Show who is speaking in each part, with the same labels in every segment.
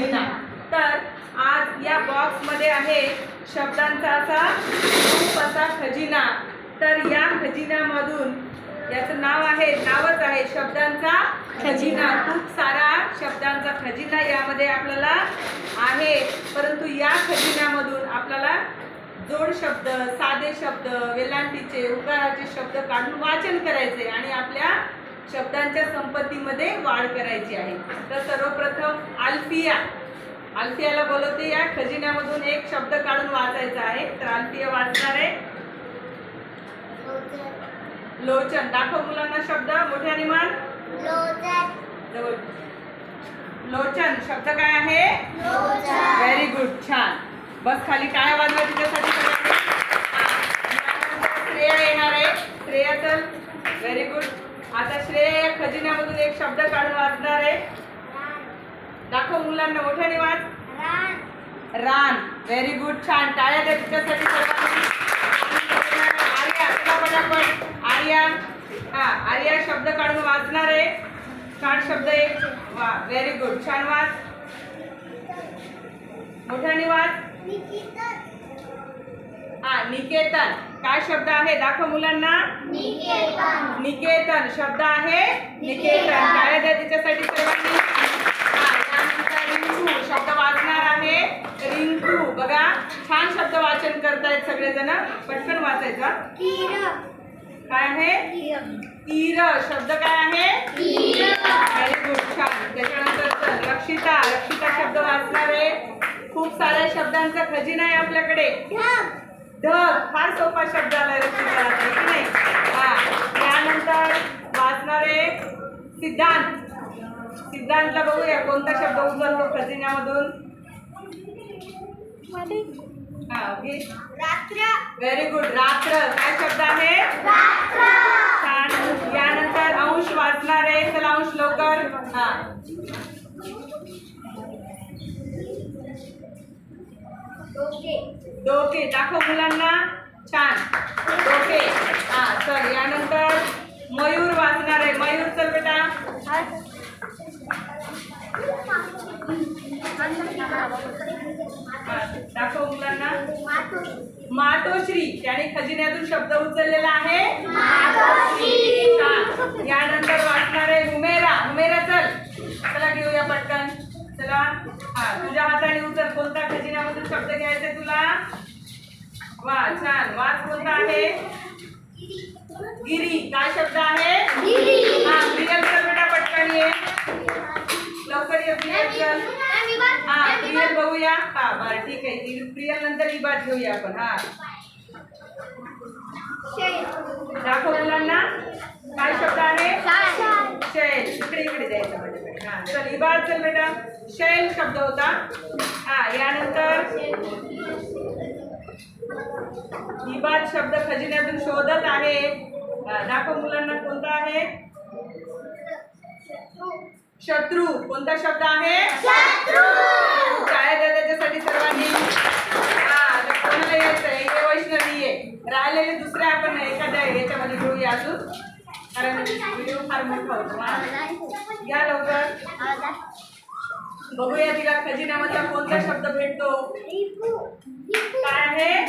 Speaker 1: खजिना तर आज या बॉक्समध्ये आहे शब्दांचा असा खूप असा खजिना. तर या खजिन्यामधून याचं नाव आहे नावच आहे शब्दांचा खजिना. खूप सारा शब्दांचा खजिना यामध्ये आपल्याला आहे. परंतु या खजिन्यामधून आपल्याला जोड शब्द साधे शब्द वेलांटीचे उकाराचे शब्द काढून वाचन करायचे आणि आपल्या शब्दांच्या संपत्तीमध्ये वाढ करायची आहे. तर सर्वप्रथम अल्फिया. अल्फियाला बोलवते या. खजिन्यामधून एक शब्द काढून वाचायचा आहे. तर अल्फिया वाचणार आहे. लोचन. दाखव मुलांना शब्द. मोठ्याने मान जवळ. लोचन. शब्द काय आहे? व्हेरी गुड छान. बस खाली काय वाजवा तिच्यासाठी. श्रेया येणार आहे. श्रेया चल. व्हेरी गुड आता श्रेय खजिन्यामधून एक शब्द काढून वाचणार आहे. दाखव मुलांना मोठ्याने वाच रान. व्हेरी गुड छान. टाळ्या द्या तिच्यासाठी. सर्वांनी. आर्या. हा आर्या शब्द काढून वाचणार आहे. छान शब्द एक वा व्हेरी गुड छान वाच. मोठ्याने वाच हा निकेतन. काय शब्द आहे? दाखव मुलांना. निकेतन. शब्द आहे निकेतन. टाळ्या द्या तिच्यासाठी सर्वांनी. हा, रिंकू. शब्द वाचणार आहे. रिंकू. बघा छान शब्द वाचन करतायत सगळेजण. पटकन वाचायचा काय आहे? तीर. शब्द काय आहे? व्हेरी गुड छान. त्याच्यानंतर रक्षिता. रक्षिता शब्द वाचणार आहे. खूप साऱ्या शब्दांचा खजिना आहे आपल्याकडे. ढग फार सोपा शब्द रक्षिताला तर, की नाही? हा त्यानंतर वाचणारे सिद्धांत. सिद्धांतला बघूया कोणता शब्द उचलतो खजिन्यामधून हा व्हेरी गुड रात्र. काय शब्द आहे? छान. यानंतर अंश वाचणार आहे चला अंश लवकर. हा. डोके. दाखव मुलांना. छान. डोके. हा चल यानंतर मयूर वाचणार आहे. मयूर चल बेटा. हा, दाखव मुलांना. मातोश्री. त्याने खजिन्यातून शब्द उचललेला आहे. हा, यानंतर वाचणार आहे हुमेरा हुमेरा चल. चला घेऊया पटकन. चला हा तुझ्या हाताने उचल कोणता खजिन्यामधून शब्द घ्यायचा तुला? वा छान. वाच कोणता आहे? गिरी. काय शब्द आहे? हा प्रियल चल बेटा पटकन ये. लवकर ये चल. हा प्रियल बघूया. हा बरं ठीक आहे. ती प्रियल नंतर ही बात घेऊया आपण. हा. दाखव मुलांना. काय शब्द आहे? शैल. इकडे इकडे द्यायचं माझ्याकडे हा चल इबाद चल बेटा शैल शब्द होता. हा यानंतर इबाद शब्द खजिन्यातून शोधत आहे. हा, दाखव मुलांना कोणता आहे? शत्रू. कोणता शब्द आहे? काय त्याच्यासाठी सर्वांनी. हा कोणाला यायचंय? हे वैष्णवी आहे राहिलेले दुसरे आपण एखाद्या याच्यामध्ये घेऊया अजून. कारण व्हिडिओ फार मोठा होतो हा. या लवकर बघूया तिला खजिन्यामधला कोणता शब्द भेटतो. काय आहे?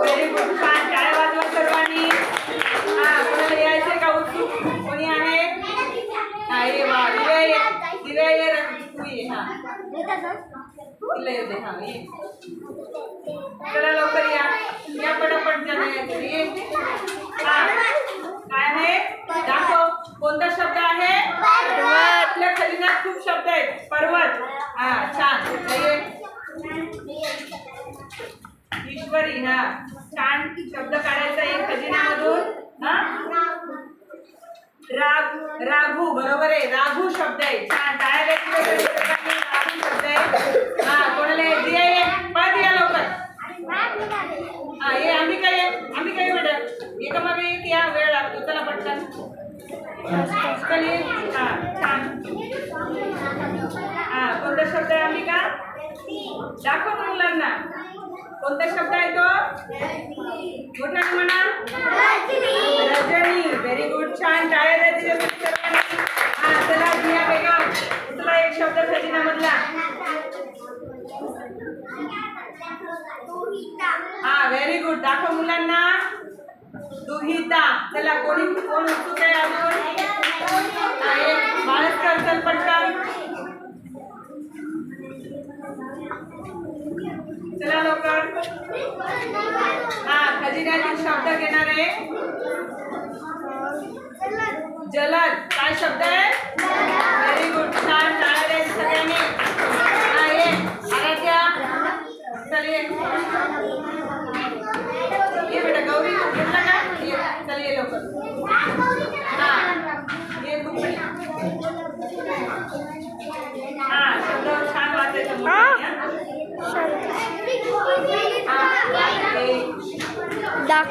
Speaker 1: व्हेरी गुड छान. काय वाजवा सर्वांनी. हा कोणाला यायचंय का उत्सुक? कोणी आहे? हा वा दिव्या ये. दिव्या ये तू ये. हा. तिला येऊ दे. हा ये. चला लवकर या. या पटापट जण यायचं हा. काय आहे? दाखव. कोणता शब्द आहे? आपल्या खजिन्यात खूप शब्द आहेत. पर्वत. हा छान. ये ईश्वरी हा. छान शब्द काढायचा आहे खजिन्यामधून. हा? राग राघू बरोबर आहे. राघू शब्द आहे छान टाळ्या द्यायची वेगळी प्रकारची राघू शब्द आहे हा कोणाला ये? दिया ये पळ दिया लवकर हा ये आम्ही काय आम्ही काय बेटा एका मागे एक या वेळ लागतो चला पटकन चल ये हा छान हा कोणता शब्द आहे आम्ही का दाखव मुलांना कोणता शब्द आहे तो मोठ्याने म्हणा रजनी व्हेरी गुड छान टाळ्या द्या तिच्यासाठी सर्वांनी. हा चला दिया बेगम तुला एक शब्द शब्द खजिन्यामधला हा व्हेरी गुड दाखव मुलांना दुहिता. चला कोणी कोण उत्सुक आहे. अजून हा, एक बाळच पटकन चला लवकर. हा खजिन्यातील शब्द घेणार आहे. जलद. काय शब्द आहे?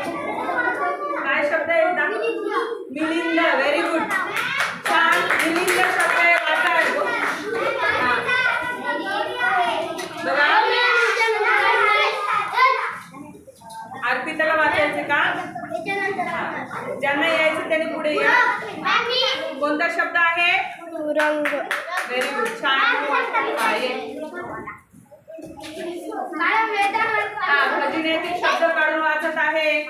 Speaker 1: काय शब्द आहे मिलिंद व्हेरी गुड छान. मिलिंद शब्द आहे वाचा अर्पिताला वाचायचे का? ज्यांना यायचं त्यांनी पुढे या. कोणता शब्द आहे?
Speaker 2: रंग
Speaker 1: व्हेरी गुड छान. हा. हा खजिन्यातील शब्द काढून वाचत आहे.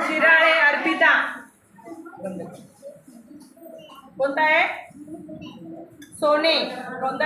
Speaker 1: शिराळे अर्पिता. कोणता आहे? सोने. कोणता